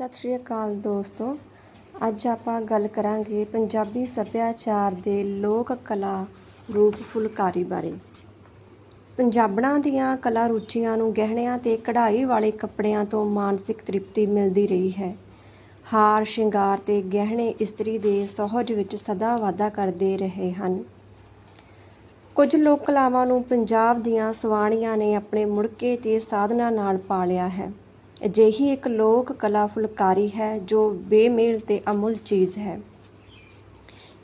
ਸਤਿ ਸ਼੍ਰੀ ਅਕਾਲ ਦੋਸਤੋ। ਅੱਜ ਆਪਾਂ ਗੱਲ ਕਰਾਂਗੇ ਪੰਜਾਬੀ ਸੱਭਿਆਚਾਰ ਦੇ ਲੋਕ ਕਲਾ ਰੂਪ ਫੁਲਕਾਰੀ ਬਾਰੇ। ਪੰਜਾਬਣਾਂ ਦੀਆਂ ਕਲਾ ਰੁਚੀਆਂ ਨੂੰ ਗਹਿਣਿਆਂ ਤੇ ਕਢਾਈ ਵਾਲੇ ਕੱਪੜਿਆਂ ਤੋਂ ਮਾਨਸਿਕ ਤ੍ਰਿਪਤੀ ਮਿਲਦੀ ਰਹੀ ਹੈ। ਹਾਰ, ਸ਼ਿੰਗਾਰ ਤੇ ਗਹਿਣੇ ਇਸਤਰੀ ਦੇ ਸੋਹਜ ਵਿੱਚ ਸਦਾ ਵਾਧਾ ਕਰਦੇ ਰਹੇ ਹਨ। ਕੁਝ ਲੋਕ ਕਲਾਵਾਂ ਨੂੰ ਪੰਜਾਬ ਦੀਆਂ ਸਵਾਣੀਆਂ ਨੇ ਆਪਣੇ ਮੁੜਕੇ ਤੇ ਸਾਧਨਾ ਨਾਲ ਪਾਲਿਆ ਹੈ। ਅਜਿਹੀ ਇੱਕ ਲੋਕ ਕਲਾ ਫੁਲਕਾਰੀ ਹੈ ਜੋ ਬੇਮੇਲ ਤੇ ਅਮੁੱਲ ਚੀਜ਼ ਹੈ।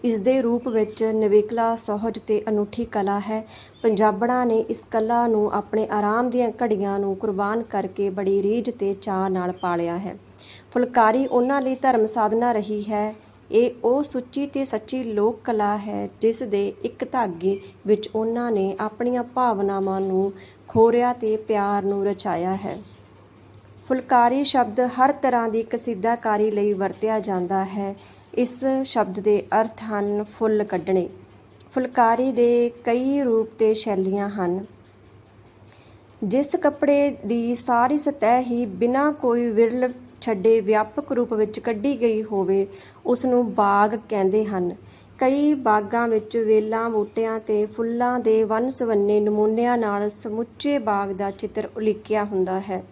ਇਸ ਦੇ ਰੂਪ ਵਿੱਚ ਨਿਵੇਕਲਾ, ਸਹਜ ਤੇ ਅਨੂਠੀ ਕਲਾ ਹੈ। ਪੰਜਾਬੜਾਂ ਨੇ ਇਸ ਕਲਾ ਨੂੰ ਆਪਣੇ ਆਰਾਮ ਦੀਆਂ ਘੜੀਆਂ ਨੂੰ ਕੁਰਬਾਨ ਕਰਕੇ ਬੜੀ ਰੀਝ ਤੇ ਚਾਅ ਨਾਲ ਪਾਲਿਆ ਹੈ। ਫੁਲਕਾਰੀ ਉਹਨਾਂ ਲਈ ਧਰਮ ਸਾਧਨਾ ਰਹੀ ਹੈ। ਇਹ ਉਹ ਸੁੱਚੀ ਤੇ ਸੱਚੀ ਲੋਕ ਕਲਾ ਹੈ ਜਿਸ ਦੇ ਇੱਕ ਧਾਗੇ ਵਿੱਚ ਉਹਨਾਂ ਨੇ ਆਪਣੀਆਂ ਭਾਵਨਾਵਾਂ ਨੂੰ ਖੋਰਿਆ ਤੇ ਪਿਆਰ ਨੂੰ ਰਚਾਇਆ ਹੈ। ਫੁਲਕਾਰੀ ਸ਼ਬਦ ਹਰ ਤਰ੍ਹਾਂ ਦੀ ਕਸੀਦਾਕਾਰੀ ਲਈ ਵਰਤਿਆ ਜਾਂਦਾ ਹੈ। ਇਸ ਸ਼ਬਦ ਦੇ ਅਰਥ ਹਨ ਫੁੱਲ ਕੱਢਣੇ। ਫੁਲਕਾਰੀ ਦੇ ਕਈ ਰੂਪ ਤੇ ਸ਼ੈਲੀਆਂ ਹਨ। ਜਿਸ ਕੱਪੜੇ ਦੀ ਸਾਰੀ ਸਤਹ ਹੀ ਬਿਨਾਂ ਕੋਈ ਵਿਰਲ ਛੱਡੇ ਵਿਆਪਕ ਰੂਪ ਵਿੱਚ ਕੱਢੀ ਗਈ ਹੋਵੇ, ਉਸ ਨੂੰ ਬਾਗ ਕਹਿੰਦੇ ਹਨ। ਕਈ ਬਾਗਾਂ ਵਿੱਚ ਵੇਲਾਂ, ਬੂਟਿਆਂ ਤੇ ਫੁੱਲਾਂ ਦੇ ਵੰਨ-ਸੁਵੰਨੇ ਨਮੂਨਿਆਂ ਨਾਲ ਸਮੁੱਚੇ ਬਾਗ ਦਾ ਚਿੱਤਰ ਉਲੀਕਿਆ ਹੁੰਦਾ ਹੈ।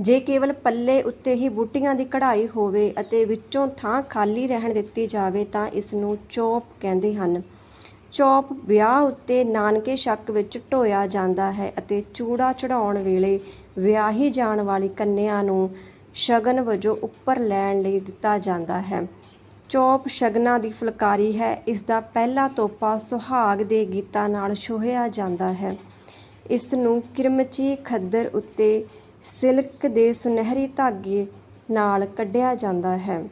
ਜੇ ਕੇਵਲ ਪੱਲੇ ਉੱਤੇ ਹੀ ਬੂਟੀਆਂ ਦੀ ਕਢਾਈ ਹੋਵੇ ਅਤੇ ਵਿੱਚੋਂ ਥਾਂ ਖਾਲੀ ਰਹਿਣ ਦਿੱਤੀ ਜਾਵੇ ਤਾਂ ਇਸ ਨੂੰ ਚੌਪ ਕਹਿੰਦੇ ਹਨ। ਚੌਪ ਵਿਆਹ ਉੱਤੇ ਨਾਨਕੇ ਸ਼ੱਕ ਵਿੱਚ ਢੋਇਆ ਜਾਂਦਾ ਹੈ ਅਤੇ ਚੂੜਾ ਚੜਾਉਣ ਵੇਲੇ ਵਿਆਹੀ ਜਾਣ ਵਾਲੀ ਕੰਨਿਆ ਨੂੰ ਸ਼ਗਨ ਵਜੋਂ ਉੱਪਰ ਲੈਣ ਲਈ ਦਿੱਤਾ ਜਾਂਦਾ ਹੈ। ਚੌਪ ਸ਼ਗਨਾਂ ਦੀ ਫੁਲਕਾਰੀ ਹੈ। ਇਸ ਦਾ ਪਹਿਲਾ ਤੋਪਾ ਸੁਹਾਗ ਦੇ ਗੀਤਾਂ ਨਾਲ ਛੋਹਿਆ ਜਾਂਦਾ ਹੈ। ਇਸ ਨੂੰ ਕਿਰਮਚੀ ਖੱਦਰ ਉੱਤੇ ਸਿਲਕ ਦੇ ਸੁਨਹਿਰੀ ਧਾਗੇ ਨਾਲ ਕੱਢਿਆ ਜਾਂਦਾ ਹੈ।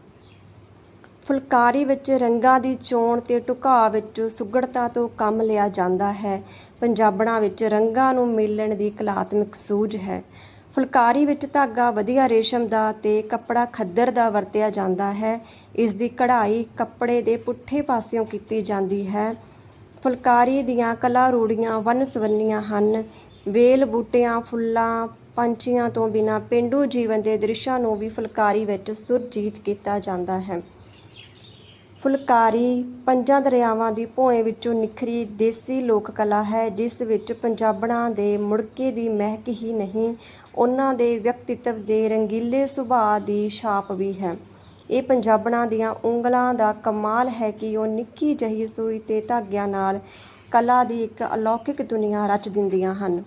ਫੁਲਕਾਰੀ ਵਿੱਚ ਰੰਗਾਂ ਦੀ ਚੋਣ ਤੇ ਢੁਕਾਅ ਵਿੱਚ ਸੁਗੜਤਾ ਤੋਂ ਕੰਮ ਲਿਆ ਜਾਂਦਾ ਹੈ। ਪੰਜਾਬਣਾਂ ਵਿੱਚ ਰੰਗਾਂ ਨੂੰ ਮੇਲਣ ਦੀ ਕਲਾਤਮਕ ਸੂਝ ਹੈ। ਫੁਲਕਾਰੀ ਵਿੱਚ ਧਾਗਾ ਵਧੀਆ ਰੇਸ਼ਮ ਦਾ ਤੇ ਕੱਪੜਾ ਖੱਦਰ ਦਾ ਵਰਤਿਆ ਜਾਂਦਾ ਹੈ। ਇਸ ਦੀ ਕਢਾਈ ਕੱਪੜੇ ਦੇ ਪੁੱਠੇ ਪਾਸਿਓਂ ਕੀਤੀ ਜਾਂਦੀ ਹੈ। ਫੁਲਕਾਰੀ ਦੀਆਂ ਕਲਾ ਰੂੜੀਆਂ ਵੰਨ-ਸਵੰਨੀਆਂ ਹਨ। ਵੇਲ ਬੂਟਿਆਂ, ਫੁੱਲਾਂ, ਪੰਛੀਆਂ ਤੋਂ ਬਿਨਾਂ ਪਿੰਡੂ ਜੀਵਨ ਦੇ ਦ੍ਰਿਸ਼ਾਂ ਨੂੰ ਵੀ ਫੁਲਕਾਰੀ ਵਿੱਚ ਸੁਰਜੀਤ ਕੀਤਾ ਜਾਂਦਾ ਹੈ। ਫੁਲਕਾਰੀ ਪੰਜਾਂ ਦਰਿਆਵਾਂ ਦੀ ਭੋਏ ਵਿੱਚੋਂ ਨਿਖਰੀ ਦੇਸੀ ਲੋਕ ਕਲਾ ਹੈ, ਜਿਸ ਵਿੱਚ ਪੰਜਾਬਣਾਂ ਦੇ ਮੁੜਕੇ ਦੀ ਮਹਿਕ ਹੀ ਨਹੀਂ, ਉਹਨਾਂ ਦੇ ਵਿਅਕਤੀਤਵ ਦੇ ਰੰਗੀਲੇ ਸੁਭਾਅ ਦੀ ਛਾਪ ਵੀ ਹੈ। ਇਹ ਪੰਜਾਬਣਾਂ ਦੀਆਂ ਉਂਗਲਾਂ ਦਾ ਕਮਾਲ ਹੈ ਕਿ ਉਹ ਨਿੱਕੀ ਜਿਹੀ ਸੂਈ ਤੇ ਧਾਗਿਆਂ ਨਾਲ ਕਲਾ ਦੀ ਇੱਕ ਅਲੌਕਿਕ ਦੁਨੀਆ ਰਚ ਦਿੰਦੀਆਂ ਹਨ।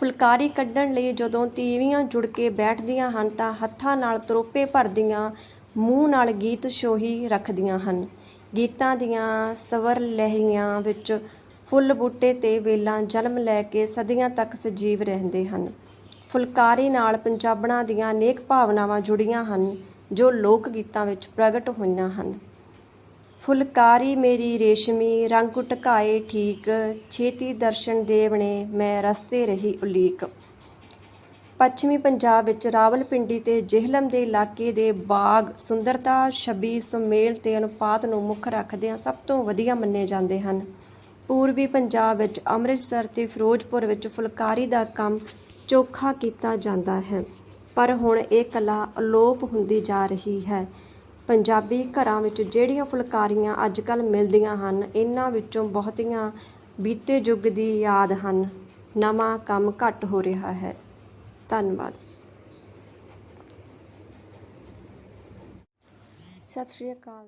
ਫੁਲਕਾਰੀ ਕੱਢਣ ਲਈ ਜਦੋਂ ਤੀਵੀਆਂ ਜੁੜ ਕੇ ਬੈਠਦੀਆਂ ਹਨ ਤਾਂ ਹੱਥਾਂ ਨਾਲ ਤਰੋਪੇ ਭਰਦੀਆਂ, ਮੂੰਹ ਨਾਲ ਗੀਤ ਸ਼ੋਹੀ ਰੱਖਦੀਆਂ ਹਨ। ਗੀਤਾਂ ਦੀਆਂ ਸਵਰ ਲਹਿਰੀਆਂ ਵਿੱਚ ਫੁੱਲ ਬੂਟੇ ਤੇ ਵੇਲਾਂ ਜਨਮ ਲੈ ਕੇ ਸਦੀਆਂ ਤੱਕ ਸਜੀਵ ਰਹਿੰਦੇ ਹਨ। ਫੁਲਕਾਰੀ ਨਾਲ ਪੰਜਾਬਣਾਂ ਦੀਆਂ ਅਨੇਕ ਭਾਵਨਾਵਾਂ ਜੁੜੀਆਂ ਹਨ, ਜੋ ਲੋਕ ਗੀਤਾਂ ਵਿੱਚ ਪ੍ਰਗਟ ਹੋਈਆਂ ਹਨ। ਫੁਲਕਾਰੀ ਮੇਰੀ ਰੇਸ਼ਮੀ, ਰੰਗ ਟਕਾਏ ਠੀਕ, ਛੇਤੀ ਦਰਸ਼ਨ ਦੇਵਣੇ, ਮੈਂ ਰਸਤੇ ਰਹੀ ਉਲੀਕ। ਪੱਛਮੀ ਪੰਜਾਬ ਵਿੱਚ ਰਾਵਲਪਿੰਡੀ ਤੇ ਜਿਹਲਮ ਦੇ ਇਲਾਕੇ ਦੇ ਬਾਗ ਸੁੰਦਰਤਾ, ਛਬੀ ਸੁਮੇਲ ਤੇ ਅਨੁਪਾਤ ਨੂੰ ਮੁੱਖ ਰੱਖਦਿਆਂ ਸਭ ਤੋਂ ਵਧੀਆ ਮੰਨੇ ਜਾਂਦੇ ਹਨ। ਪੂਰਬੀ ਪੰਜਾਬ ਵਿੱਚ ਅੰਮ੍ਰਿਤਸਰ ਤੇ ਫਿਰੋਜ਼ਪੁਰ ਵਿੱਚ ਫੁਲਕਾਰੀ ਦਾ ਕੰਮ ਚੋਖਾ ਕੀਤਾ ਜਾਂਦਾ ਹੈ। ਪਰ ਹੁਣ ਇਹ ਕਲਾ ਅਲੋਪ ਹੁੰਦੀ ਜਾ ਰਹੀ ਹੈ। ਪੰਜਾਬੀ ਘਰਾਂ ਵਿੱਚ ਜਿਹੜੀਆਂ ਫੁਲਕਾਰੀਆਂ ਅੱਜ ਕੱਲ੍ਹ ਮਿਲਦੀਆਂ ਹਨ, ਇਹਨਾਂ ਵਿੱਚੋਂ ਬਹੁਤੀਆਂ ਬੀਤੇ ਯੁੱਗ ਦੀ ਯਾਦ ਹਨ। ਨਵਾਂ ਕੰਮ ਘੱਟ ਹੋ ਰਿਹਾ ਹੈ। ਧੰਨਵਾਦ। ਸਤਿ ਸ਼੍ਰੀ ਅਕਾਲ।